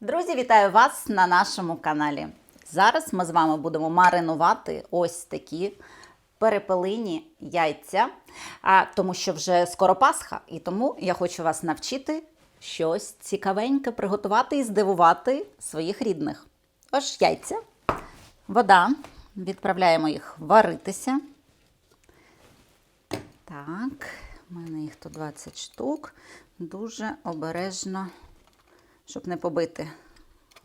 Друзі, вітаю вас на нашому каналі. Зараз ми з вами будемо маринувати ось такі перепелині яйця, тому що вже скоро Пасха, і тому я хочу вас навчити щось цікавеньке приготувати і здивувати своїх рідних. Ось яйця, вода. Відправляємо їх варитися. Так, в мене їх тут 20 штук. Дуже обережно, щоб не побити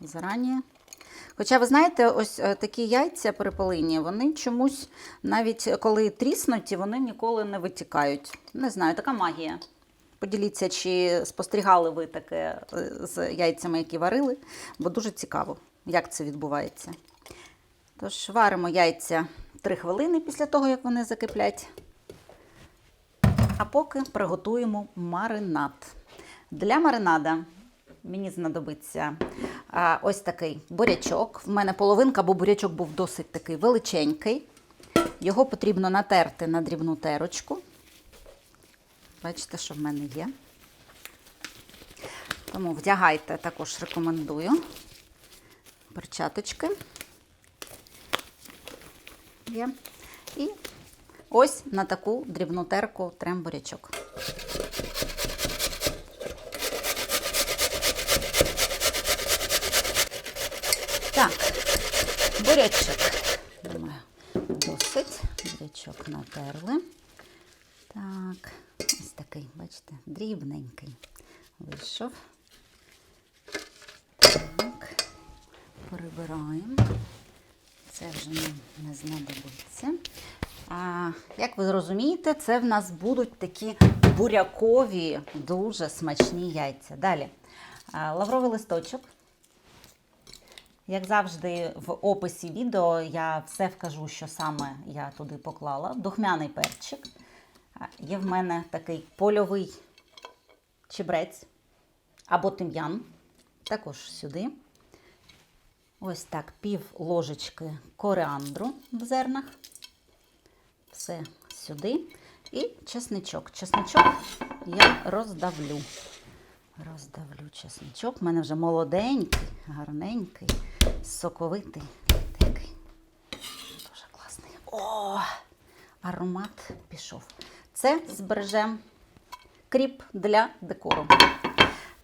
зарані. Хоча, ви знаєте, ось е, такі яйця перепелині, вони чомусь, навіть коли тріснуті, вони ніколи не витікають. Не знаю, така магія. Поділіться, чи спостерігали ви таке е, з яйцями, які варили, бо дуже цікаво, як це відбувається. Тож варимо яйця 3 хвилини після того, як вони закиплять. А поки приготуємо маринад. Для маринада мені знадобиться а, ось такий бурячок. В мене половинка, бо бурячок був досить такий величенький. Його потрібно натерти на дрібну терочку. Бачите, що в мене є. Тому вдягайте, також рекомендую перчаточки. Є. І ось на таку дрібну терку трем бурячок. Так, бурячок. Думаю, досить. Бурячок натерли. Так, ось такий, бачите, дрібненький вийшов. Так, перебираємо. Це вже нам не знадобиться. А, як ви розумієте, це в нас будуть такі бурякові, дуже смачні яйця. Далі лавровий листочок. Як завжди, в описі відео я все вкажу, що саме я туди поклала. Духмяний перчик. Є в мене такий польовий чебрець або тим'ян. Також сюди. Ось так, пів ложечки коріандру в зернах. Все сюди. І чесничок. Чесничок я роздавлю. Роздавлю чесничок. У мене вже молоденький, гарненький, соковитий. Такий. Дуже класний. О! Аромат пішов. Це збережемо кріп для декору.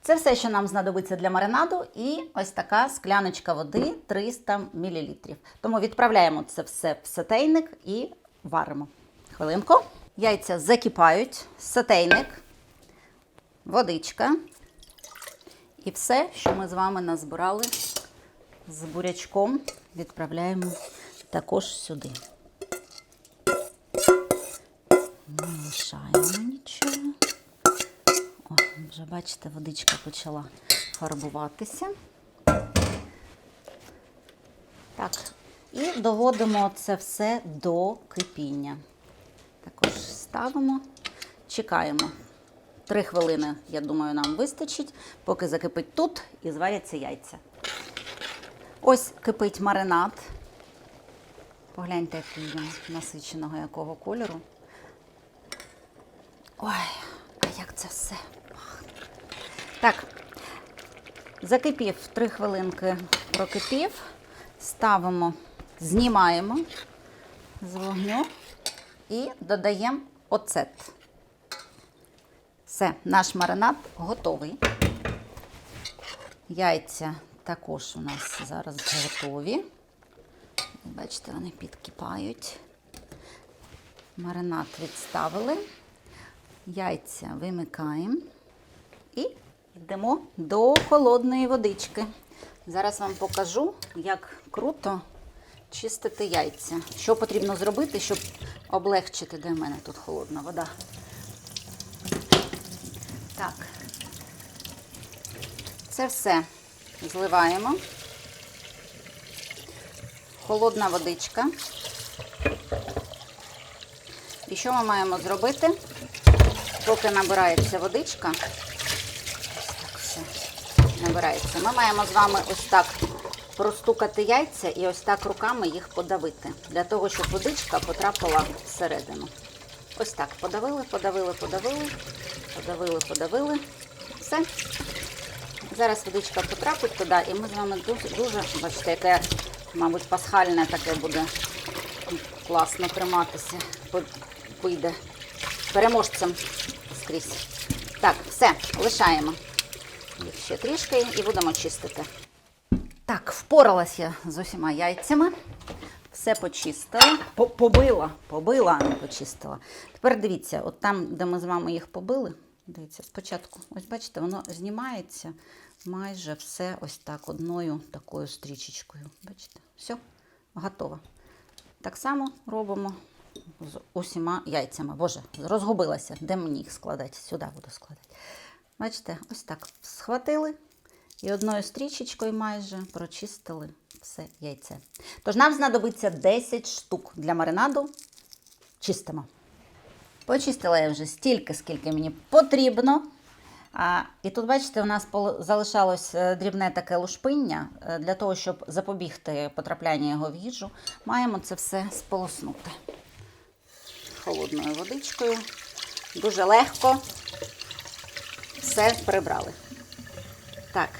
Це все, що нам знадобиться для маринаду, і ось така скляночка води 300 мл. Тому відправляємо це все в сотейник і варимо. Хвилинку. Яйця закипають, сотейник, водичка. І все, що ми з вами назбирали з бурячком, відправляємо також сюди. Не лишаємо нічого. О, вже бачите, водичка почала фарбуватися. Так, і доводимо це все до кипіння. Також ставимо, чекаємо. Три хвилини, я думаю, нам вистачить, поки закипить тут і зваряться яйця. Ось кипить маринад. Погляньте, який він насиченого якого кольору. Ой, а як це все пахне. Так, закипів, три хвилинки прокипів. Ставимо, знімаємо з вогню і додаємо оцет. Все, наш маринад готовий. Яйця також у нас зараз готові. Бачите, вони підкипають. Маринад відставили. Яйця вимикаємо і йдемо до холодної водички. Зараз вам покажу, як круто чистити яйця. Що потрібно зробити, щоб облегчити, де в мене тут холодна вода. Так, це все зливаємо. Холодна водичка. І що ми маємо зробити? Поки набирається водичка, набирається. Ми маємо з вами ось так простукати яйця і ось так руками їх подавити, для того, щоб водичка потрапила всередину. Ось так подавили, подавили, подавили, подавили, подавили. Все. Зараз водичка потрапить туди, і ми з вами дуже, дуже бачите, яке, мабуть, пасхальне таке буде класно триматися. Вийде переможцем скрізь. Так, все, лишаємо. Їх ще трішки і будемо чистити. Так, впоралась я з усіма яйцями. Все почистила. Побила, побила, а не почистила. Тепер дивіться, от там, де ми з вами їх побили, дивіться, спочатку, ось бачите, воно знімається майже все ось так, одною такою стрічечкою. Бачите? Все, готово. Так само робимо з усіма яйцями. Боже, розгубилася. Де мені їх складати? Сюди буду складати. Бачите, ось так схватили і одною стрічечкою майже прочистили все яйце. Тож нам знадобиться 10 штук для маринаду. Чистимо. Почистила я вже стільки, скільки мені потрібно. А, і тут, бачите, у нас залишалось е, дрібне таке лушпиння. Е, Для того, щоб запобігти потраплянню його в їжу, маємо це все сполоснути холодною водичкою. Дуже легко все прибрали. Так.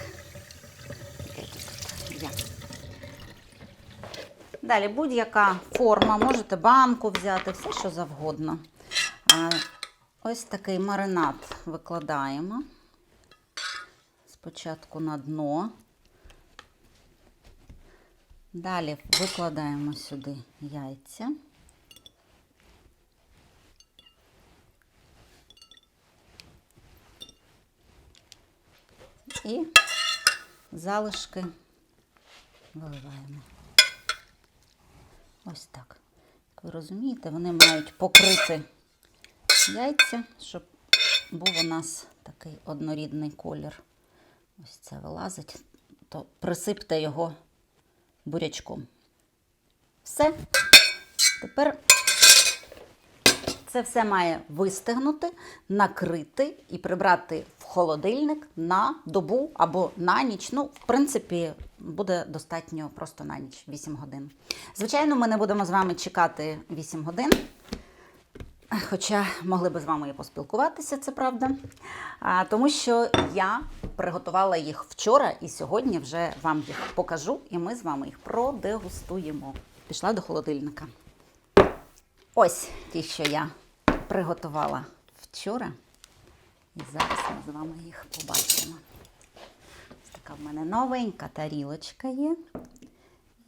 Далі будь-яка форма, можете банку взяти, все що завгодно. Ось такий маринад викладаємо. Спочатку на дно. Далі викладаємо сюди яйця. І залишки виливаємо. Ось так. Як ви розумієте, вони мають покрити яйця, щоб був у нас такий однорідний колір. Ось це вилазить, то присипте його бурячком. Все. Тепер це все має вистигнути, накрити і прибрати в холодильник на добу або на ніч. Ну, в принципі, буде достатньо просто на ніч 8 годин. Звичайно, ми не будемо з вами чекати 8 годин. Хоча могли би з вами і поспілкуватися, це правда. А, тому що я приготувала їх вчора і сьогодні вже вам їх покажу, і ми з вами їх продегустуємо. Пішла до холодильника. Ось ті, що я приготувала вчора. І зараз ми з вами їх побачимо. Ось така в мене новенька тарілочка є.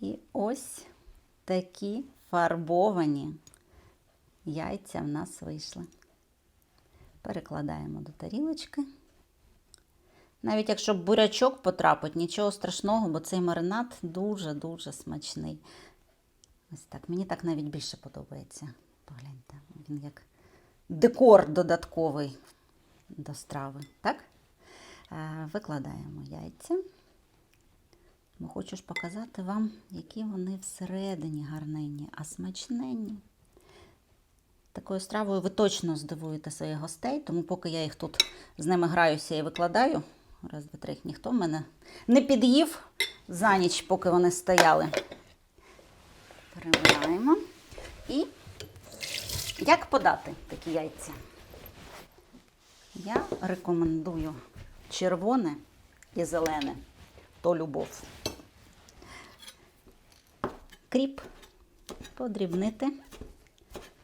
І ось такі фарбовані яйця в нас вийшли. Перекладаємо до тарілочки. Навіть якщо бурячок потрапить, нічого страшного, бо цей маринад дуже-дуже смачний. Ось так. Мені так навіть більше подобається. Погляньте, він як декор додатковий до страви. Так? Е, Викладаємо яйця. Бо хочу ж показати вам, які вони всередині гарненні, а смачненні. Такою стравою ви точно здивуєте своїх гостей, тому поки я їх тут з ними граюся і викладаю, раз, два, три, ніхто мене не під'їв за ніч, поки вони стояли. Перебираємо. І як подати такі яйця? Я рекомендую червоне і зелене, то любов. Кріп подрібнити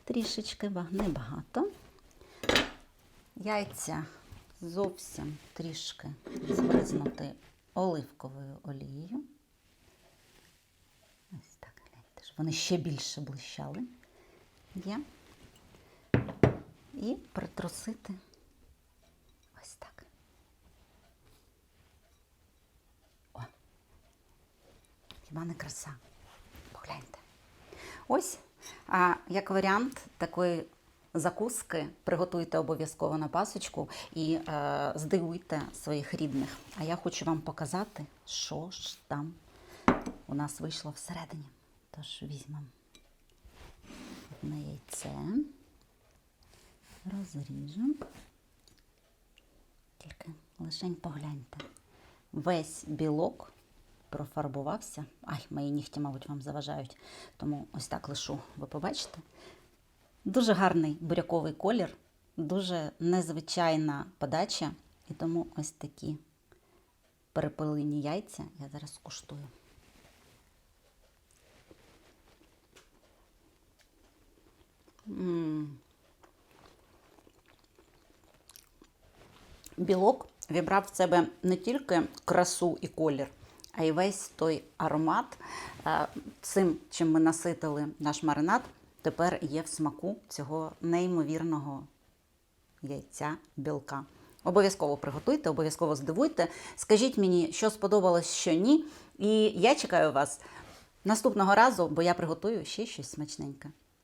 трішечки, небагато. Яйця зовсім трішки збризнути оливковою олією. Ось так, гляньте, щоб вони ще більше блищали. Є. І притрусити ось так. О. Хіба не краса? Погляньте. Ось, а, як варіант такої закуски, приготуйте обов'язково на пасочку і е, здивуйте своїх рідних. А я хочу вам показати, що ж там у нас вийшло всередині. Тож візьмемо одне яйце, розріжемо. Тільки лишень погляньте. Весь білок профарбувався. Ай, мої нігті, мабуть, вам заважають. Тому ось так лишу, ви побачите. Дуже гарний буряковий колір, дуже незвичайна подача. І тому ось такі перепелині яйця. Я зараз скуштую. М. Білок вібрав в себе не тільки красу і колір, а й весь той аромат. Е, Цим, чим ми наситили наш маринад, тепер є в смаку цього неймовірного яйця білка. Обов'язково приготуйте, обов'язково здивуйте. Скажіть мені, що сподобалось, що ні. І я чекаю вас наступного разу, бо я приготую ще щось смачненьке.